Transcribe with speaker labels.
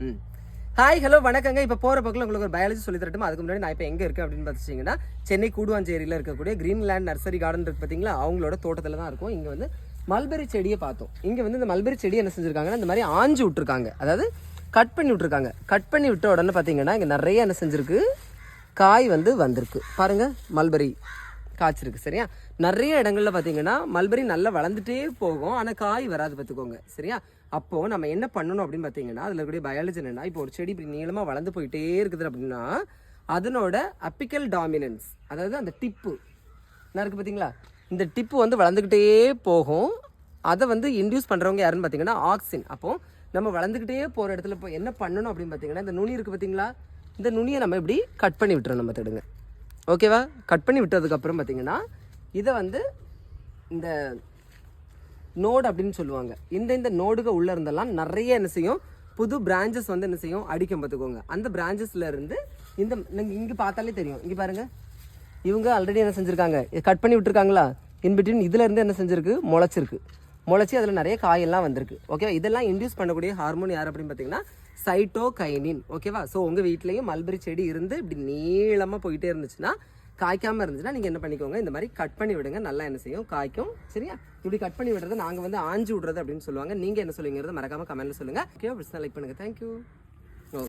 Speaker 1: ம். Hi hello வணக்கங்க. இப்போ போகிற பக்கம் உங்களுக்கு ஒரு பயாலஜி சொல்லி தரட்டும்? அதுக்கு முன்னாடி நான் இப்போ எங்கே இருக்கேன் அப்படின்னு பார்த்துச்சிங்கன்னா சென்னை கூடுவாஞ்சேரியில் இருக்கக்கூடிய கிரீன்லேண்ட் நர்சரி கார்டன் இருக்கு பார்த்தீங்களா அவங்களோட தோட்டத்தில் தான் இருக்கும். இங்கே வந்து மல்பெரி செடியை பார்த்தோம். இங்கே வந்து இந்த மல்பெரி செடி என்ன செஞ்சுருக்காங்கன்னா இந்த மாதிரி ஆஞ்சு விட்டுருக்காங்க. அதாவது கட் பண்ணி விட்ருக்காங்க கட் பண்ணி விட்ட உடனே பார்த்தீங்கன்னா இங்கே நிறைய என்ன செஞ்சுருக்கு? காய் வந்து வந்திருக்கு. பாருங்கள் மல்பெரி காய்ச்சிருக்கு சரியா? நிறைய இடங்கள்ல பார்த்தீங்கன்னா மல்பெரி நல்லா வளர்ந்துட்டே போகும். ஆனால் காய் வராது பார்த்துக்கோங்க சரியா? அப்போது நம்ம என்ன பண்ணணும் அப்படின்னு பார்த்தீங்கன்னா அதில் இருக்கக்கூடிய பயாலஜி என்னென்னா இப்போ ஒரு செடி இப்படி நீளமாக வளர்ந்து போயிட்டே இருக்குது அப்படின்னா அதனோட அப்பிக்கல் டாமினன்ஸ் அதாவது அந்த டிப்பு என்ன இருக்குது பார்த்தீங்களா இந்த டிப்பு வந்து வளர்ந்துக்கிட்டே போகும். அதை வந்து இன்டியூஸ் பண்ணுறவங்க யாருன்னு பார்த்தீங்கன்னா ஆக்சின் அப்போது நம்ம வளர்ந்துக்கிட்டே போகிற இடத்துல இப்போ என்ன பண்ணணும் அப்படின்னு பார்த்தீங்கன்னா இந்த நுனி இருக்குது பார்த்தீங்களா இந்த நுனியை நம்ம இப்படி கட் பண்ணி விட்டுறோம் நம்ம தடுங்க. ஓகேவா? கட் பண்ணி விட்டதுக்கப்புறம் பார்த்தீங்கன்னா இதை வந்து இந்த நோடு அப்படின்னு சொல்லுவாங்க. இந்த இந்த நோடுக உள்ளே இருந்தெல்லாம் நிறைய என்ன செய்யும்? புது பிரான்ச்சஸ் வந்து என்ன செய்யும்? அடிக்கும் பார்த்துக்கோங்க அந்த பிரான்ச்சஸ்ல இருந்து இந்த நீங்கள் இங்கே பார்த்தாலே தெரியும். இங்கே பாருங்கள் இவங்க ஆல்ரெடி என்ன செஞ்சுருக்காங்க? கட் பண்ணி விட்டுருக்காங்களா? இன்பிட்வீன் இதுலேருந்து என்ன செஞ்சுருக்கு? முளைச்சிருக்கு. முளைச்சி அதில் நிறைய காயெல்லாம் வந்திருக்கு. ஓகேவா இதெல்லாம் இன்டியூஸ் பண்ணக்கூடிய ஹார்மோன் யார் அப்படின்னு பார்த்தீங்கன்னா சைட்டோகைனின் ஓகேவா ஸோ உங்கள் வீட்லேயும் மல்பெரி செடி இருந்து இப்படி நீளமாக போயிட்டே இருந்துச்சுன்னா காய்க்காமல் இருந்துச்சுன்னா நீங்கள் என்ன பண்ணிக்கோங்க இந்த மாதிரி கட் பண்ணி விடுங்க. நல்லா என்ன செய்யும்? காய்க்கும். சரியா? இப்படி கட் பண்ணி விடுறது நாங்கள் வந்து ஆஞ்சு விடுறது அப்படின்னு சொல்லுவாங்க. நீங்கள் என்ன சொல்லுங்கிறது மறக்காமல் கமெண்ட்டில் சொல்லுங்கள் ஓகே லைக் பண்ணுங்கள் தேங்க்யூ